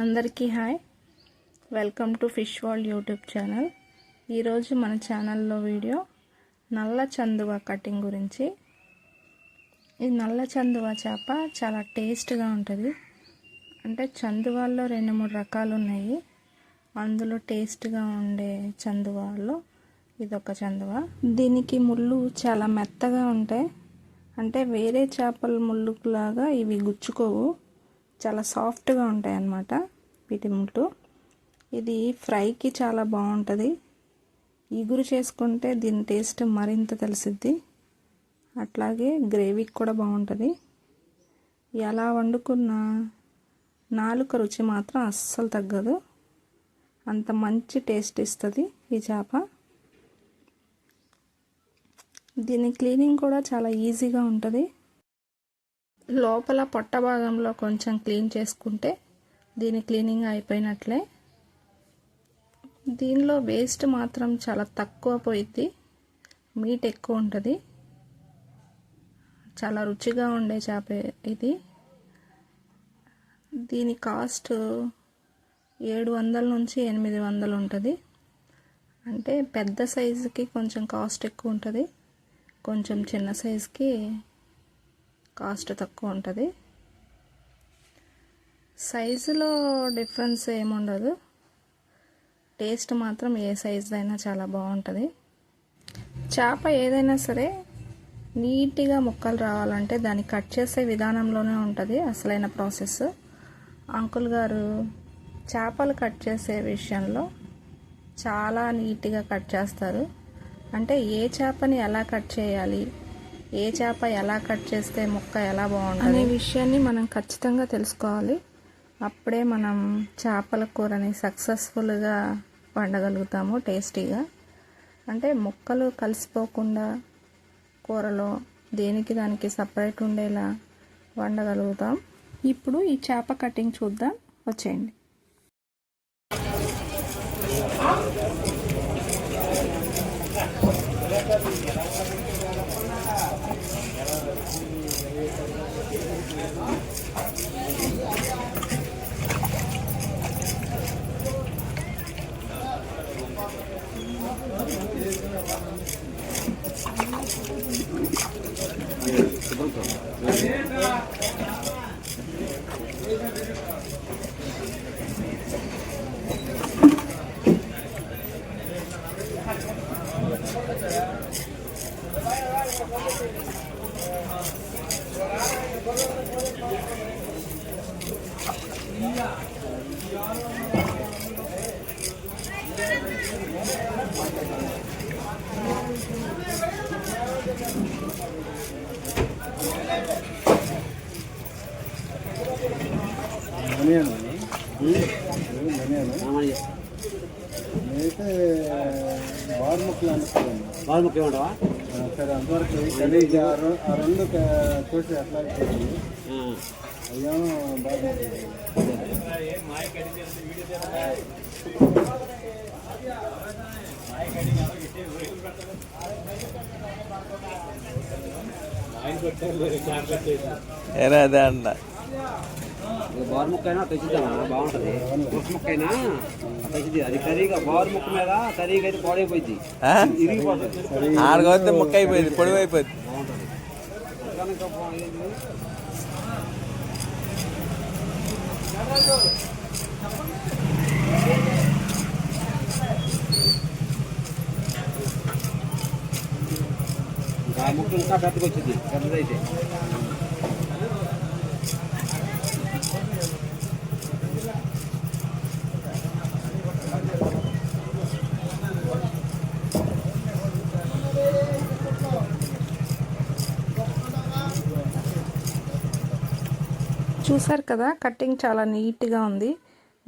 అందరికీ hi. Welcome to fish world YouTube channel. ఈరోజు మన ఛానల్లో వీడియో నల్ల చందువ కటింగ్ గురించి. ఈ నల్ల చందువ చేప చాలా టేస్ట్గా ఉంటుంది. అంటే చందువాల్లో రెండు మూడు రకాలు ఉన్నాయి. అందులో టేస్ట్గా ఉండే చందువాల్లో ఇదొక చందువ. దీనికి ముళ్ళు చాలా మెత్తగా ఉంటాయి. అంటే వేరే చేపల ముళ్ళులాగా ఇవి గుచ్చుకోవు. చాలా సాఫ్ట్గా ఉంటాయి అన్నమాట వీటి ముళ్ళు ఇది ఫ్రైకి చాలా బాగుంటుంది ఇగురు చేసుకుంటే దీని టేస్ట్ మరింత తెలిసిద్ది. అట్లాగే గ్రేవీకి కూడా బాగుంటుంది ఎలా వండుకున్నా నాలుక రుచి మాత్రం అస్సలు తగ్గదు. అంత మంచి టేస్ట్ ఇస్తుంది ఈ చేప. దీని క్లీనింగ్ కూడా చాలా ఈజీగా ఉంటుంది. లోపల పొట్ట భాగంలో కొంచెం క్లీన్ చేసుకుంటే దీని క్లీనింగ్ అయిపోయినట్లే. దీనిలో వేస్ట్ మాత్రం చాలా తక్కువ పోయిద్ది. మీట్ ఎక్కువ ఉంటుంది. చాలా రుచిగా ఉండే చేప ఇది. దీని కాస్ట్ ఏడు వందల నుంచి ఎనిమిది వందలు ఉంటుంది. అంటే పెద్ద సైజుకి కొంచెం కాస్ట్ ఎక్కువ ఉంటుంది. కొంచెం చిన్న సైజుకి కాస్ట్ తక్కువ ఉంటుంది. సైజులో డిఫరెన్స్ ఏముండదు. టేస్ట్ మాత్రం ఏ సైజు అయినా చాలా బాగుంటుంది. చేప ఏదైనా సరే నీట్గా ముక్కలు రావాలంటే దాన్ని కట్ చేసే విధానంలోనే ఉంటుంది అసలైన ప్రాసెస్. అంకుల్ గారు చేపలు కట్ చేసే విషయంలో చాలా నీట్గా కట్ చేస్తారు. అంటే ఏ చేపని ఎలా కట్ చేయాలి? ఏ చేప ఎలా కట్ చేస్తే ముక్క ఎలా బాగుంటుంది? అనే విషయాన్ని మనం ఖచ్చితంగా తెలుసుకోవాలి. అప్పుడే మనం చేపల కూరని సక్సెస్ఫుల్గా వండగలుగుతాము టేస్టీగా. అంటే ముక్కలు కలిసిపోకుండా కూరలో దేనికి దానికి సపరేట్ ఉండేలా వండగలుగుతాం. ఇప్పుడు ఈ చేప కటింగ్ చూద్దాం. వచ్చేయండి. ధనియాలు ధనియాలు నేనైతే అనుకుంటాను బాగా ముఖ్యం ఉండవా సరే అంతవరకు కనీజ ఆ రెండు కోసి అట్లా అయ్యేమో బాగా ఏనా అదే అంట బారు ముక్క అయినా తెచ్చిద్దామా బాగుంటది. పులుసు ముక్క అయినా తెచ్చిద్ది అది కర్రీగా బారు ముక్క మీద కర్రీగా అయితే పాడైపోయింది ఆ? ఇరిగిపోతుంది. ఆడకొస్తే ముక్క అయిపోయింది పొడివి అయిపోయింది బాగుంటది అట్లా ఇంకా బాగుంది. ఇంకా ఆ ముక్క ఇంకా పెద్దగా వచ్చింది పెద్దదైతే చూసారు కదా కటింగ్ చాలా నీట్గా ఉంది.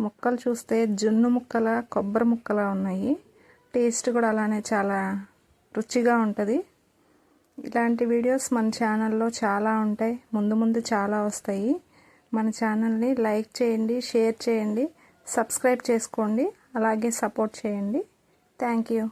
ముక్కలు చూస్తే జున్ను ముక్కల కొబ్బరి ముక్కలా ఉన్నాయి. టేస్ట్ కూడా అలానే చాలా రుచిగా ఉంటుంది. ఇలాంటి వీడియోస్ మన ఛానల్లో చాలా ఉంటాయి. ముందు ముందు చాలా వస్తాయి. మన ఛానల్ని లైక్ చేయండి షేర్ చేయండి సబ్స్క్రైబ్ చేసుకోండి అలాగే సపోర్ట్ చేయండి. Thank you.